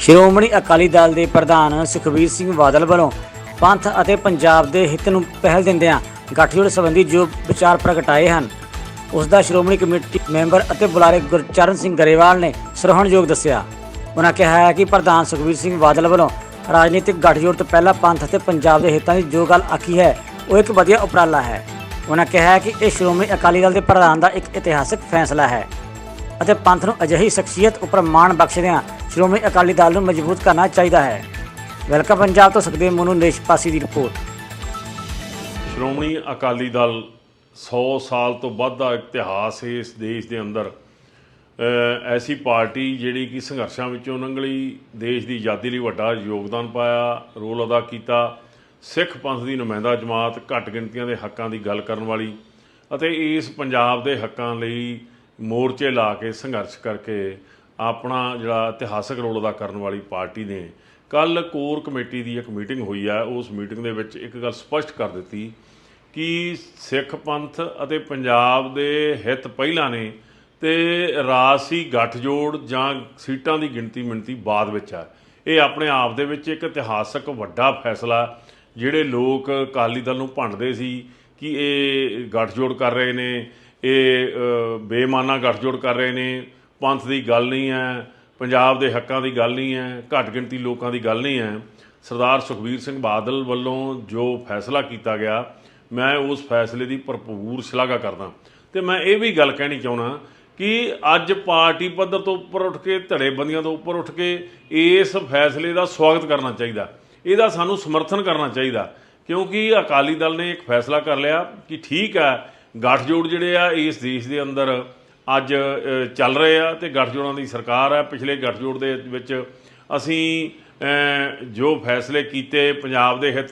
ਸ਼੍ਰੋਮਣੀ ਅਕਾਲੀ ਦਲ ਦੇ ਪ੍ਰਧਾਨ ਸੁਖਬੀਰ ਸਿੰਘ ਬਾਦਲ ਵੱਲੋਂ ਪੰਥ ਅਤੇ ਪੰਜਾਬ ਦੇ ਹਿੱਤ ਨੂੰ ਪਹਿਲ ਦਿੰਦਿਆਂ ਗੱਠਜੋੜ ਸੰਬੰਧੀ ਜੋ ਵਿਚਾਰ ਪ੍ਰਗਟਾਏ ਹਨ, ਉਸ ਦਾ ਸ਼੍ਰੋਮਣੀ ਕਮੇਟੀ ਮੈਂਬਰ ਅਤੇ ਬੁਲਾਰੇ ਗੁਰਚਰਨ ਸਿੰਘ ਗਰੇਵਾਲ ਨੇ ਸਰਹਣਯੋਗ ਦੱਸਿਆ। ਉਹਨਾਂ ਕਿਹਾ ਹੈ ਕਿ ਪ੍ਰਧਾਨ ਸੁਖਬੀਰ ਸਿੰਘ ਬਾਦਲ ਵੱਲੋਂ ਰਾਜਨੀਤਿਕ ਗੱਠਜੋੜ ਤੋਂ ਪਹਿਲਾਂ ਪੰਥ ਅਤੇ ਪੰਜਾਬ ਦੇ ਹਿੱਤਾਂ ਦੀ ਜੋ ਗੱਲ ਆਖੀ ਹੈ, ਉਹ ਇੱਕ ਵਧੀਆ ਉਪਰਾਲਾ ਹੈ। ਉਹਨਾਂ ਕਿਹਾ ਹੈ ਕਿ ਇਹ ਸ਼੍ਰੋਮਣੀ ਅਕਾਲੀ ਦਲ ਦੇ ਪ੍ਰਧਾਨ ਦਾ ਇੱਕ ਇਤਿਹਾਸਕ ਫੈਸਲਾ ਹੈ। ਅਤੇ ਪੰਥ ਨੂੰ ਅਜਿਹੀ ਸ਼ਖਸੀਅਤ ਉੱਪਰ ਮਾਣ ਬਖਸ਼ਦਿਆਂ ਸ਼੍ਰੋਮਣੀ ਅਕਾਲੀ ਦਲ ਨੂੰ ਮਜ਼ਬੂਤ ਕਰਨਾ ਚਾਹੀਦਾ ਹੈ। ਵੈਲਕਮ ਪੰਜਾਬ ਤੋਂ ਸੁਖਦੇਵ ਮੋਨੂ ਨੇਸ਼ਪਾਸੀ ਦੀ ਰਿਪੋਰਟ। ਸ਼੍ਰੋਮਣੀ ਅਕਾਲੀ ਦਲ 100 ਸਾਲ ਤੋਂ ਵੱਧ ਦਾ ਇਤਿਹਾਸ ਹੈ ਇਸ ਦੇਸ਼ ਦੇ ਅੰਦਰ। ਐਸੀ ਪਾਰਟੀ ਜਿਹੜੀ ਕਿ ਸੰਘਰਸ਼ਾਂ ਵਿੱਚੋਂ ਲੰਘਲੀ ਦੇਸ਼ ਦੀ ਆਜ਼ਾਦੀ ਲਈ ਵੱਡਾ ਯੋਗਦਾਨ ਪਾਇਆ, ਰੋਲ ਅਦਾ ਕੀਤਾ, ਸਿੱਖ ਪੰਥ ਦੀ ਨੁਮਾਇੰਦਾ ਜਮਾਤ, ਘੱਟ ਗਿਣਤੀਆਂ ਦੇ ਹੱਕਾਂ ਦੀ ਗੱਲ ਕਰਨ ਵਾਲੀ ਅਤੇ ਇਸ ਪੰਜਾਬ ਦੇ ਹੱਕਾਂ ਲਈ ਮੋਰਚੇ ਲਾ ਕੇ, ਸੰਘਰਸ਼ ਕਰਕੇ ਆਪਣਾ ਜਿਹੜਾ ਇਤਿਹਾਸਕ ਰੋਲ ਅਦਾ ਕਰਨ ਵਾਲੀ ਪਾਰਟੀ ਨੇ ਕੱਲ ਕੋਰ ਕਮੇਟੀ ਦੀ ਇੱਕ ਮੀਟਿੰਗ ਹੋਈ ਆ। ਉਸ ਮੀਟਿੰਗ ਦੇ ਵਿੱਚ ਇੱਕ ਗੱਲ ਸਪਸ਼ਟ ਕਰ ਦਿੱਤੀ ਕਿ ਸਿੱਖ ਪੰਥ ਅਤੇ ਪੰਜਾਬ ਦੇ ਹਿੱਤ ਪਹਿਲਾਂ ਨੇ ਤੇ ਰਾਜਸੀ ਗੱਠਜੋੜ ਜਾਂ ਸੀਟਾਂ ਦੀ ਗਿਣਤੀ ਮਿਣਤੀ ਬਾਅਦ ਵਿੱਚ ਆ। ਇਹ ਆਪਣੇ ਆਪ ਦੇ ਵਿੱਚ ਇੱਕ ਇਤਿਹਾਸਕ ਵੱਡਾ ਫੈਸਲਾ, ਜਿਹੜੇ ਲੋਕ ਅਕਾਲੀ ਦਲ ਨੂੰ ਭੰਡਦੇ ਸੀ ਕਿ ਇਹ ਗੱਠਜੋੜ ਕਰ ਰਹੇ ਨੇ ਇਹ ਅ, ਬੇਮਾਨਾ ਗੱਠਜੋੜ ਕਰ ਰਹੇ ਨੇ। ਪੰਥ ਦੀ ਗੱਲ ਨਹੀਂ ਹੈ ਪੰਜਾਬ ਦੇ ਹੱਕਾਂ ਦੀ ਗੱਲ ਨਹੀਂ ਹੈ ਘੱਟ ਗਿਣਤੀ ਲੋਕਾਂ ਦੀ ਗੱਲ ਨਹੀਂ ਹੈ। ਸਰਦਾਰ ਸੁਖਬੀਰ ਸਿੰਘ ਬਾਦਲ ਵੱਲੋਂ ਜੋ ਫੈਸਲਾ ਕੀਤਾ ਗਿਆ ਮੈਂ ਉਸ ਫੈਸਲੇ ਦੀ ਭਰਪੂਰ ਸ਼ਲਾਘਾ ਕਰਦਾ। ਤੇ ਮੈਂ ਇਹ ਵੀ ਗੱਲ ਕਹਿਣੀ ਚਾਹੁੰਦਾ ਕਿ ਅੱਜ ਪਾਰਟੀ ਪੱਧਰ ਤੋਂ ਉੱਪਰ ਉੱਠ ਕੇ ਧੜੇਬੰਦੀਆਂ ਤੋਂ ਉੱਪਰ ਉੱਠ ਕੇ ਇਸ ਫੈਸਲੇ ਦਾ ਸਵਾਗਤ ਕਰਨਾ ਚਾਹੀਦਾ। ਇਹਦਾ ਸਾਨੂੰ ਸਮਰਥਨ ਕਰਨਾ ਚਾਹੀਦਾ। ਕਿਉਂਕਿ ਅਕਾਲੀ ਦਲ ਨੇ ਇੱਕ ਫੈਸਲਾ ਕਰ ਲਿਆ ਕਿ ਠੀਕ ਹੈ ਗੱਠਜੋੜ ਜਿਹੜੇ ਆ, ਇਸ ਦੇਸ਼ ਦੇ ਅੰਦਰ ਅੱਜ ਚੱਲ ਰਹੇ ਆ ਤੇ ਗੱਠਜੋੜਾਂ ਦੀ ਸਰਕਾਰ ਹੈ ਪਿਛਲੇ ਗੱਠਜੋੜ ਦੇ ਵਿੱਚ ਅਸੀਂ ਜੋ ਫੈਸਲੇ ਕੀਤੇ, ਪੰਜਾਬ ਦੇ ਹਿੱਤ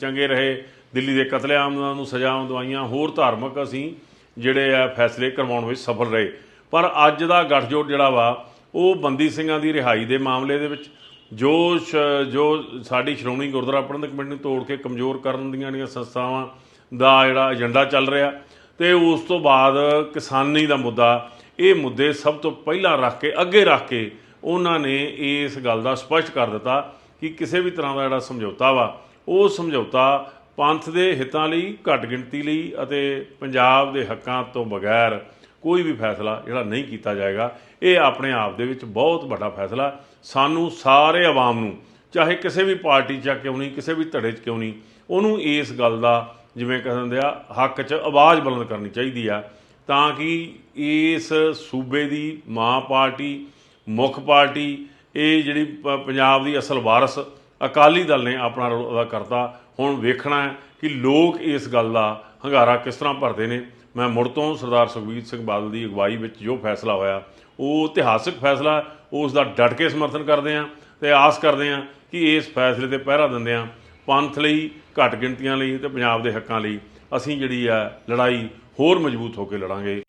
ਚੰਗੇ ਰਹੇ, ਦਿੱਲੀ ਦੇ ਕਤਲੇਆਮ ਨੂੰ ਸਜ਼ਾਵਾਂ ਦਵਾਈਆਂ, ਹੋਰ ਧਾਰਮਿਕ ਅਸੀਂ ਜਿਹੜੇ ਆ ਫੈਸਲੇ ਕਰਵਾਉਣ ਵਿੱਚ ਸਫਲ ਰਹੇ। ਪਰ ਅੱਜ ਦਾ ਗੱਠਜੋੜ ਜਿਹੜਾ ਵਾ, ਉਹ ਬੰਦੀ ਸਿੰਘਾਂ ਦੀ ਰਿਹਾਈ ਦੇ ਮਾਮਲੇ ਦੇ ਵਿੱਚ ਜੋ ਸ਼- ਜੋ ਸਾਡੀ ਸ਼੍ਰੋਮਣੀ ਗੁਰਦੁਆਰਾ ਪ੍ਰਬੰਧਕ ਕਮੇਟੀ ਨੂੰ ਤੋੜ ਕੇ ਕਮਜ਼ੋਰ ਕਰਨ ਦੀਆਂ ਜਿਹੜੀਆਂ ਸੰਸਥਾਵਾਂ ਦਾ ਜਿਹੜਾ ਏਜੰਡਾ ਚੱਲ ਰਿਹਾ। ਤੇ ਉਸ ਤੋਂ ਬਾਅਦ ਕਿਸਾਨੀ ਦਾ ਮੁੱਦਾ, ਇਹ ਮੁੱਦੇ ਸਭ ਤੋਂ ਪਹਿਲਾਂ ਰੱਖ ਕੇ, ਅੱਗੇ ਰੱਖ ਕੇ ਉਹਨਾਂ ਨੇ ਇਸ ਗੱਲ ਦਾ ਸਪਸ਼ਟ ਕਰ ਦਿੱਤਾ ਕਿ ਕਿਸੇ ਵੀ ਤਰ੍ਹਾਂ ਦਾ ਜਿਹੜਾ ਸਮਝੌਤਾ ਵਾ, ਉਹ ਸਮਝੌਤਾ ਪੰਥ ਦੇ ਹਿੱਤਾਂ ਲਈ, ਘੱਟ ਗਿਣਤੀ ਲਈ ਅਤੇ ਪੰਜਾਬ ਦੇ ਹੱਕਾਂ ਤੋਂ ਬਗੈਰ ਕੋਈ ਵੀ ਫੈਸਲਾ ਜਿਹੜਾ ਨਹੀਂ ਕੀਤਾ ਜਾਏਗਾ। ਇਹ ਆਪਣੇ ਆਪ ਦੇ ਵਿੱਚ ਬਹੁਤ ਵੱਡਾ ਫੈਸਲਾ। ਸਾਨੂੰ ਸਾਰੇ ਆਵਾਮ ਨੂੰ, ਚਾਹੇ ਕਿਸੇ ਵੀ ਪਾਰਟੀ 'ਚ ਕਿਉਂ ਨਹੀਂ, ਕਿਸੇ ਵੀ ਧੜੇ 'ਚ ਕਿਉਂ ਨਹੀਂ, ਉਹਨੂੰ ਇਸ ਗੱਲ ਦਾ ਜਿਵੇਂ ਕਹਿੰਦੇ ਆ, ਹੱਕ 'ਚ ਆਵਾਜ਼ ਬੁਲੰਦ ਕਰਨੀ ਚਾਹੀਦੀ ਆ। ਤਾਂ ਕਿ ਇਸ ਸੂਬੇ ਦੀ ਮਾਂ ਪਾਰਟੀ, ਮੁੱਖ ਪਾਰਟੀ, ਇਹ ਜਿਹੜੀ ਪ- ਪੰਜਾਬ ਦੀ ਅਸਲ ਵਾਰਸ ਅਕਾਲੀ ਦਲ ਨੇ ਆਪਣਾ ਰੋਲ ਅਦਾ ਕਰਤਾ, ਹੁਣ ਵੇਖਣਾ ਹੈ ਕਿ ਲੋਕ ਇਸ ਗੱਲ ਦਾ ਹੰਗਾਰਾ ਕਿਸ ਤਰ੍ਹਾਂ ਭਰਦੇ ਨੇ। ਮੈਂ ਮੁੜ ਤੋਂ ਸਰਦਾਰ ਸੁਖਬੀਰ ਸਿੰਘ ਬਾਦਲ ਦੀ ਅਗਵਾਈ ਵਿੱਚ ਜੋ ਫੈਸਲਾ ਹੋਇਆ, ਉਹ ਇਤਿਹਾਸਕ ਫੈਸਲਾ ਉਸ ਦਾ ਡਟ ਕੇ ਸਮਰਥਨ ਕਰਦੇ ਹਾਂ ਤੇ ਆਸ ਕਰਦੇ ਹਾਂ ਕਿ ਇਸ ਫੈਸਲੇ ਤੇ ਪਹਿਰਾ ਦਿੰਦੇ ਹਾਂ। ਪੰਥ ਲਈ, ਘੱਟ ਗਿਣਤੀਆਂ ਲਈ ਤੇ ਪੰਜਾਬ ਦੇ ਹੱਕਾਂ ਲਈ ਅਸੀਂ ਜਿਹੜੀ ਆ ਲੜਾਈ ਹੋਰ ਮਜ਼ਬੂਤ ਹੋ ਕੇ ਲੜਾਂਗੇ।